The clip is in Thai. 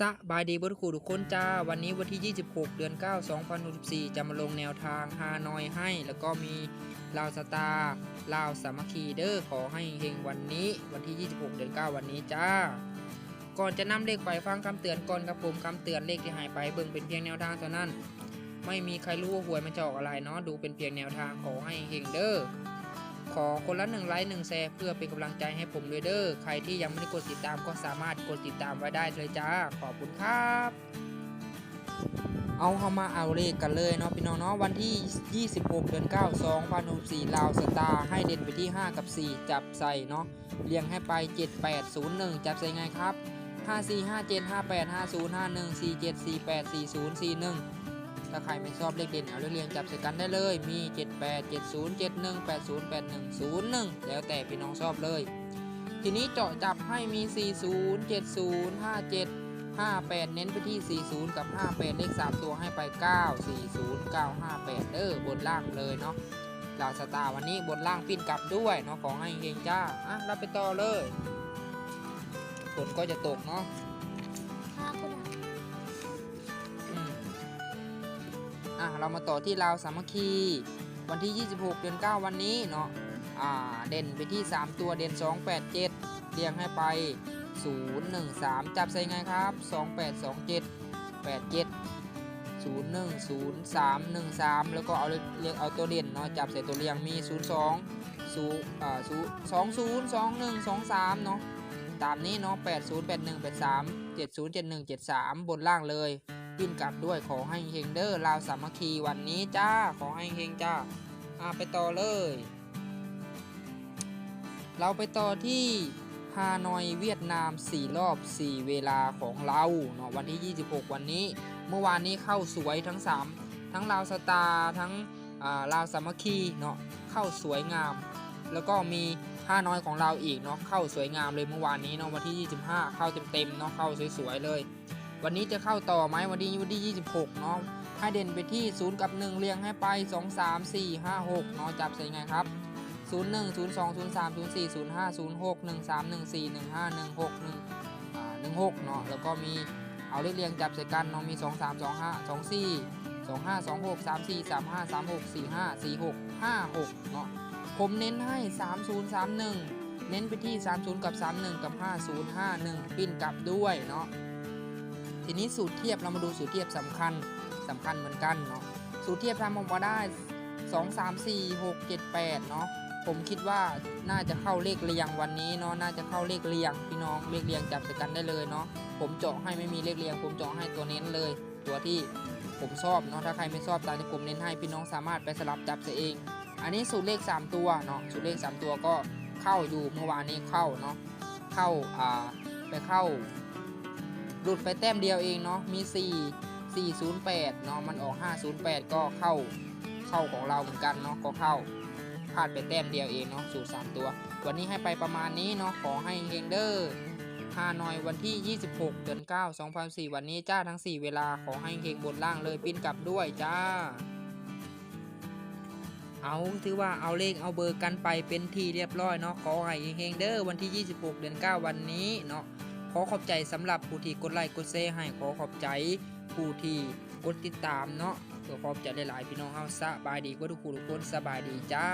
สบายดีบุทุกทุกคนจ้า วันนี้วันที่ 26 เดือน 9 2064 จะมาลงแนวทางฮานอยให้ แล้วก็มีลาวสตาร์ลาวสามัคคีเดอร์ขอให้เฮงวันนี้วันที่ 26 เดือน 9 วันนี้จ้า ก่อนจะนำเลขไปฟังคำเตือนก่อนครับผมคำเตือนเลขที่หายไปเบิ่งเป็นเพียงแนวทางเท่านั้น ไม่มีใครรู้ว่าหวยมันจะออกอะไรเนาะดูเป็นเพียงแนวทางขอให้เฮงเดอร์ ขอคนละหนึ่งไลค์หนึ่งแชร์เพื่อเป็นกำลังใจให้ผมด้วยเด้อ ใครที่ยังไม่ได้กดติดตามก็สามารถกดติดตามไว้ได้เลยจ้า ขอบคุณครับ เอาเข้ามาเอาเลขกันเลยเนาะพี่น้องเนาะวันที่ 26 เดือน 9 2064ลาวสตาร์ให้เด่นไปที่ 5 กับ 4 จับใส่เนาะเรียงให้ไป 7801 จับใส่ไงครับ 5457 58 50 51 47 48 40 41 ถ้าใครไม่ชอบเลขเด่นเอาเลขเรียงจับใส่กันได้เลย มี 78 70 71 80 81 01 แล้วแต่พี่น้องชอบเลย ทีนี้เจาะจับให้มี 40 70 57 58 เน้นไปที่ 40 กับ 58 เลข 3 ตัวให้ไป 9 40 958 เด้อบนล่างเลยเนาะลาสตาร์วันนี้บนล่างปิ้นกลับด้วยเนาะ ของให้เฮงจ้า อะเราไปต่อเลยฝนก็จะตกเนาะ อะเรามาต่อที่ลาวสามัคคี วันที่ 26 เดือน 9 วันนี้เนาะอ่าเด่นไปที่ 3 ตัวเด่น 2 8 7 เรียงให้ไป 0 1 3 จับใส่ไงครับ 2 8 2 7 8 7 0 1 0 3 1 3 แล้วก็เอาเรียงเอาตัวเด่นเนาะจับใส่ตัวเรียงมี 0 2 0อ่า0 2 0 2 1 2 3 เนาะตามนี้เนาะ8 0 8 1 8 3 7 0 7 1 7 3 บนล่างเลย ปิ้นกลับด้วยขอให้เฮงเดอร์ลาวสามัคคีวันนี้จ้าขอให้เฮงจ้าอ่าไปต่อเลย เราไปต่อที่ฮานอยเวียดนาม 4 รอบ 4 เวลาของเราเนาะวันที่ 26 วันนี้ เมื่อวานนี้เข้าสวยทั้ง 3 ทั้งลาวสตาร์ทั้งลาวสามัคคีเนาะเข้าสวยงาม แล้วก็มีฮานอยของเราอีกเนาะเข้าสวยงามเลยเมื่อวานนี้เนาะวันที่ 25 เข้าเต็มๆเนาะเข้าสวยๆเลย วันนี้จะเข้าต่อไหมวันนี้วันที่26เนาะให้เด่นไปที่ 0 กับ 1 เรียงให้ไป 2 3 4 5 6เนาะจับใส่ไงครับ 0 1 0 2 0 3 0 4 0 5 0 6 1 3 1 4 1 5 1 6 1อ่า16เนาะแล้วก็มีเอาเลขเรียงจับใส่กันเนาะมี 2 3 2 5 2 4 2 5 2 6 3 4 3 5 3 6 4 5 4 6 5 6เนาะผมเน้นให้ 3 0 3 1 เน้นไปที่ 30 กับ 31 กับ 50 51 ปิ้นกลับด้วยเนาะ ทีนี้สูตรเทียบเรามาดูสูตรเทียบสำคัญสำคัญเหมือนกันเนาะสูตรเทียบทำออกมาได้ 2 3 4 6 7 8เนาะผมคิดว่าน่าจะเข้าเลขเรียงวันนี้เนาะน่าจะเข้าเลขเรียงพี่น้องเลขเรียงจับใส่กันได้เลยเนาะผมเจาะให้ไม่มีเลขเรียง ผมเจาะให้ตัวเน้นเลย ตัวที่ผมชอบเนาะถ้าใครไม่ชอบตามที่ผมเน้นให้พี่น้องสามารถไปสลับจับใส่เอง อันนี้สูตรเลข 3 ตัวเนาะสูตรเลข 3 ตัวก็เข้าอยู่เมื่อวานนี้เข้าเนาะเข้าอ่าไปเข้า หลุดไปแต้มเดียวเองเนาะมี 4 408เนาะมันออก 508 ก็เข้าเข้าของเราเหมือนกันเนาะก็เข้าพลาดไปแต้มเดียวเองเนาะสูตร3ตัว วันนี้ให้ไปประมาณนี้เนาะขอให้เฮงเดอร์ฮานอยวันที่ 26 เดือน 9 2004 วันนี้จ้าทั้ง 4 เวลาขอให้เฮงบนล่างเลยปิ้นกลับด้วยจ้า เอาถือว่าเอาเลขเอาเบอร์กันไปเป็นทีเรียบร้อยเนาะขอให้เฮงเดอร์วันที่ 26 เดือน 9 วันนี้เนาะ อขอบใจสำหรับผู้ที่กดไลค์กดแชร์ให้ขอขอบใจผู้ที่กดติดตามเนาะเพื่อขอบใจหลายๆพี่น้องเฮาสบายดีกว่าทุกคนทุกคนสบายดีจ้า